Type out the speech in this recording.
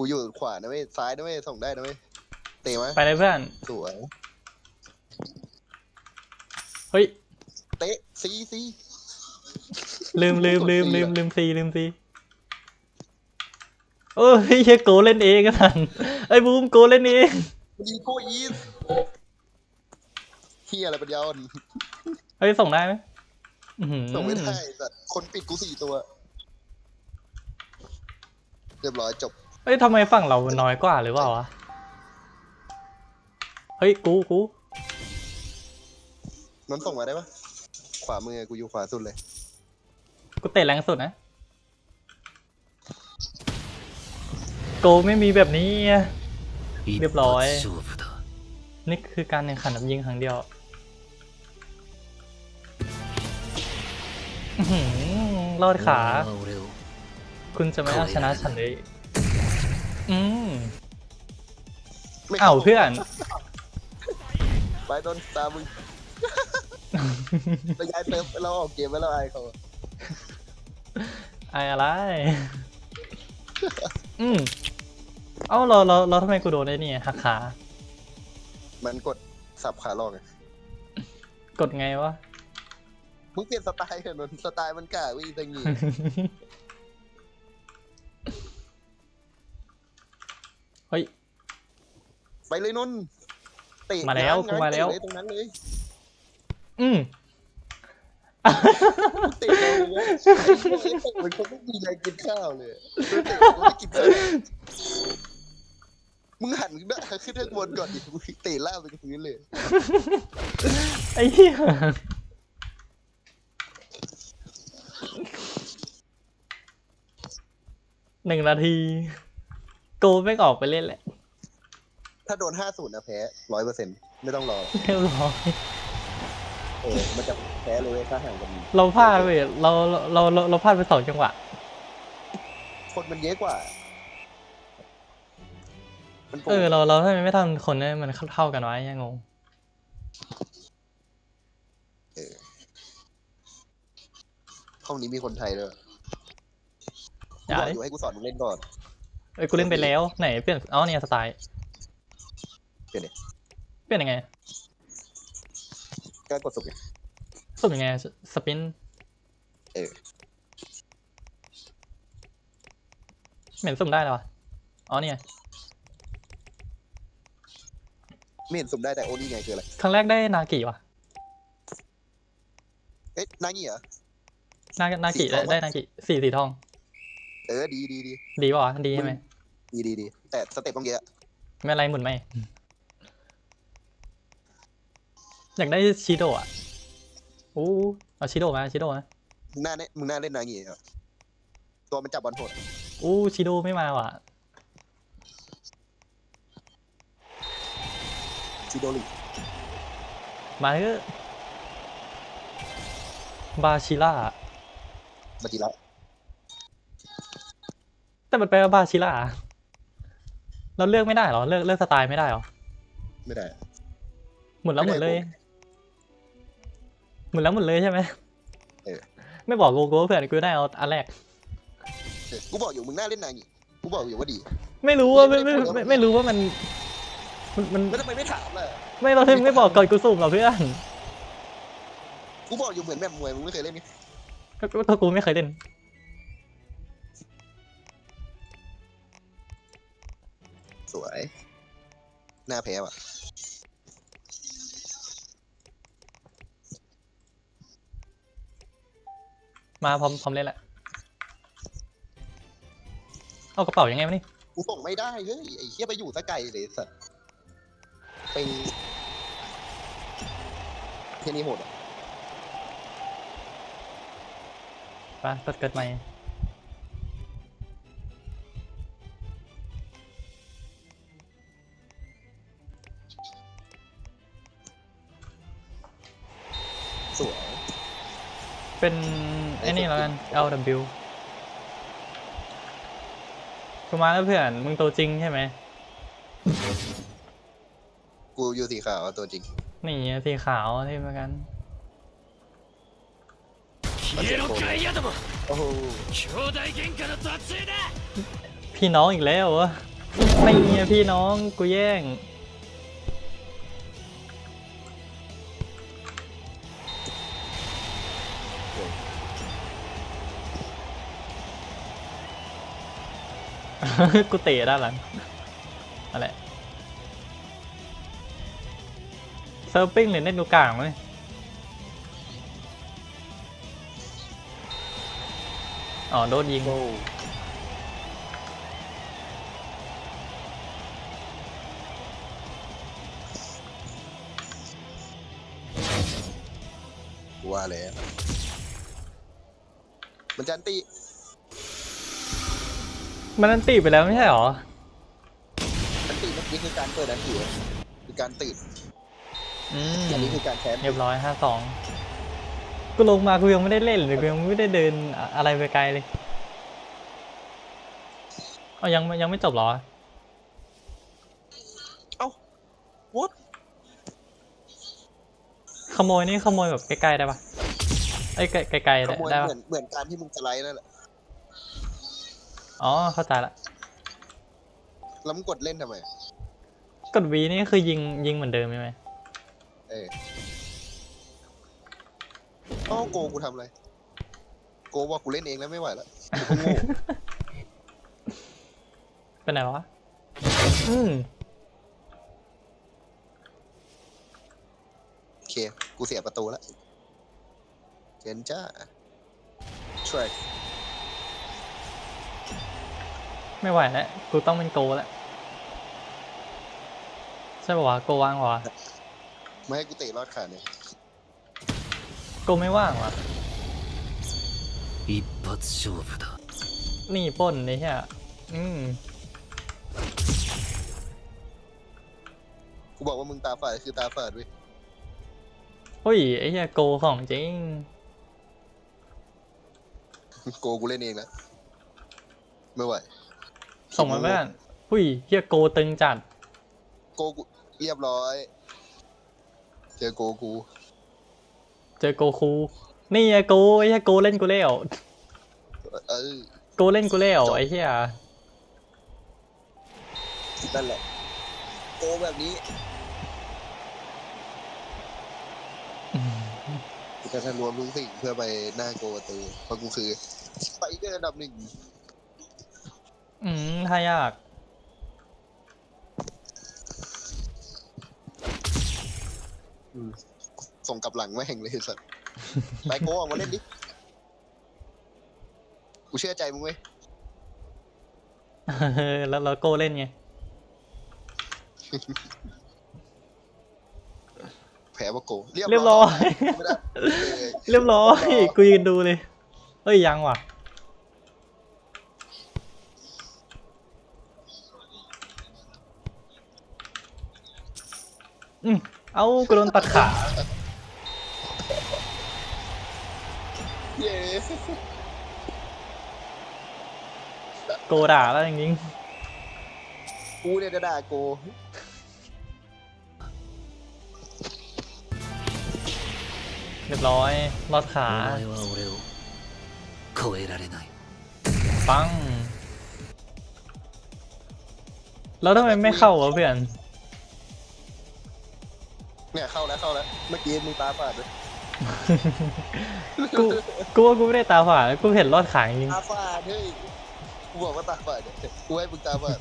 กูอยู่ขวานะเว้ยซ้ายนะเว้ยส่งได้นะเว้ยเตะไหมไปเลยเพื่อน สวยเฮ้ย เตะซีซีลืมลืมลืมกดลืสี่มอะลืมซีลืมซีเออเฮียโกเล่นเองกันทันไอ้บูมโกเล่นเองยิงโคอีสเฮียอะไรปัญญาอ่อนเฮ้ยส่งได้ไหมอื้อหือส่งไม่ได้แต่คนปิดกูสี่ตัว เรียบร้อยจบ เฮ้ยทำไมฝั่งเราน้อยกว่าหรือเปล่าวะ เฮ้ย กูกูนนส่งมาได้ปะขวามือกูอยู่ขวาสุดเลย กูเตะแรงสุดนะ โกไม่มีแบบนี้ เรียบร้อย นี่คือการแข่งขันนับยิงครั้งเดียวรอดขา คุณจะไม่เอาชนะฉันเลย อืมไม่เอ้าเพื่อน ไปต้นตามมึงเราย้ายเติมเราออกเกมไปแล้วไอ้เขาไอ้อะไร อืมเอ้าเราเราเราทำไมกูโดนได้นี่หักขา มันกดสับขาลอกไงกดไงวะ มึงเปลี่ยนสไตล์เถอะนนท์สไตล์มันกล้าวิ่งตะงี้ เฮ้ย ไปเลยนนท์เตะมาแล้วง้งกูมาแล้ว เตะเยตรงนั้นเลยอืมเตะเลยนะมันคงไม่มีแรงกินข้าวเลยเตะมันไม่กินข้าวมึงหันหน้าขึ้นทางบนก่อนดิมึงเตะล่างไปกับพื้นเลยไอ้เหี้ยหนึ่งนาทีโกไม่งออกไปเล่นแหละถ้าโดนห้าศูนย์นะแพ้ร้อยเปอร์เซ็นต์ไม่ต้องรอ เรียบร้อยเออ มันจะแพ้เลยเว้ยถ้าห่างกันเราพลาดไปเราเราเราเราพลาดไปสองจังหวะ คนมันเยอะกว่า มันโกงเออเราเราทำไมไม่ทำคนให้มันเท่าๆกันวะยังงง ห้องนี้มีคนไทยด้วยอย่าบอกดิอยู่ให้กูสอนมึงเล่นก่อน เอ้ยกูเล่นไปแล้วไหนเปลี่ยนอ๋อเนี่ยสไตล์เปลี่ยนดิ เปลี่ยนยังไงก็กดสุกไงสุ่มยังไงสสปินเออเหม็นสุ่มได้แล้ววะอ๋อเนี่ยไม่เห็นสุ่มได้แต่โอนี่ไงคืออะไรครั้งแรกได้นากิวะเอ๊ะนางี้เหรอ นานากิสีทได้องปะได้นากิสีสีทอง เออดีดีดีดีป่ะวะดีใช่ไหม ดีดีดีแต่สเต็ปต้องเยอะไม่อะไรหมุนไหมอยากได้ชิโดะอะอู้เอาชิโดะมาชิโดะมามึงน่าเล่นมึงน่าเล่นนางี้เหรอตัวมันจับบอลโหดอู้ชิโดะไม่มาว่ะซิโดริมาเถอะบาชิล่ามาจิระแต่มันแปลว่าบาชิล่า เราเลือกไม่ได้เหรอเลือกเลือกสไตล์ไม่ได้เหรอไม่ได้ หมุนแล้วหมุนเลยไม่ได้หมุนแล้วหมุนเลยใช่ไหมเออ ไม่บอกกูกูว่าเพื่อนกูได้เอาอันแรก เออกูบอกอยู่มึงน่าเล่นนางี้กูบอกอยู่ว่าดี ไม่รู้ว่าไม่ไม่ไม่ได้พูดไม่แล้วไม่รู้ว่ามัน มันมันแล้วทำไมไม่ถามล่ะไม่เราถึงไม่บอกก่อนกูสุ่มเหรอเพื่อนกูบอกอยู่เหมือนแบบมวยมึงไม่เคยเล่นไงก็ก็ก็กูไม่เคยเล่น สวย หน้าแพ้ว่ะมาพร้อมพร้อมเล่นแหละ เอากระเป๋ายังไงวะนี่ กูส่งไม่ได้เฮ้ยไอ้เหี้ยไปอยู่ซะไกลเลยสัสเป็นแค่นี้โหดอะ ไปกดเกิดใหม่ เป็นไอ้นี่แล้วกัน LW กูมาแล้วเพื่อน มึงตัวจริงใช่ไหม กูอยู่สีขาวตัวจริง นี่สีขาวที่เหมือนกัน 消えろガイアども โอ้โห 兄弟喧嘩の撮影だ พี่น้องอีกแล้วเหรอ ไม่เงี้ยพี่น้องกูแย่ง กูเตะด้านหลังอะไรเซิร์ฟปิ้งหรือเน็ตดูกลางไหมอ๋อ โดนยิงโอ้กูว่าแล้วมันจันติ มันนันตีไปแล้วไม่ใช่หรอ อันติเมื่อกี้คือการเปิดอันติเว้ยคือการติดอืมอันนี้คือการแคมป์เรียบร้อยห้าสองกูลงมากูยังไม่ได้เล่นเลยกูยังไม่ได้เดินอะอะไรไปไกลเลยเอายังยังไม่จบเหรอวุฒขโมยนี่ขโมยแบบใกล้ๆได้ปะไอ้ยไกลไกลๆขได้โมยได้เหปะมือนเหมือนการที่มึงสไลด์นั่นแหละ อ๋อ เข้าใจละ แล้วมึงกดเล่นทำไมกดวีนี่คือยิงยิงเหมือนเดิมใช่ไหมเอออ้าวโกกูทำอะไร โกว่ากูเล่นเองแล้วไม่ไหวแล้วกูก็โง่เป็นไหนวะ อืมโอเค กูเสียประตูแล้วเจนจ้าช่วย ไม่ไหวแล้วกูต้องเป็นโกแล้วใช่ปะวะโกว่างปะวะ ไม่ให้กูเตะรอดขาเนี่ย โกไม่ว่างวะ 一発勝負だ นี่ปล้นนี่ใช่อืม กูบอกว่ามึงตาฝาดคือตาฝาดเว้ย เฮ้ยไอ้เหี้ยโกของจริง โกกูเล่นเองแล้วไม่ไหว ส่งมาเพื่อนหุ้ยเฮียโกตึงจัดโกกูเรียบร้อย เจอโกกูเจอโกคูนี่ไงโกไอ้เฮียโกเล่นกูแล้วเออโกเล่นกูแล้วจบไอ้เฮียนั่นแหละโกแบบนี้กูจะทะลวงทุกสิ่งเพื่อไปหน้าโกประตูเพราะกูคือสไปเดอร์อันดับหนึ่ง อืมถ้ายากส่งกลับหลังแม่งเลยสัสไปโกออกมาเล่นดิ กูเชื่อใจมึงเว้ยเออแล้วแล้วโกเล่นไงแพ้ว่าโกเรียบร้อย ไม่ได้เออเรียบร้อย กูยืนดูเลย เฮ้ยยังว่ะ อืมเอากูโดนตัดขา เย้ โกด่าแล้วจริง กูเนี่ยจะด่าโก ๆเรียบร้อยรอดขา お前は俺を超えられない ปัง แล้วทำไมไม่เข้าวะเพื่อน เนี่ยเข้าแล้วเข้าแล้ว เมื่อกี้มึงตาฝาดเลยกูกูว่ากูไม่ได้ตาฝาดกูเห็นรอดขาจริง ตาฝาดเฮ้ยกูบอกว่าตาฝาดเนี่ยกูให้มึงตาฝาด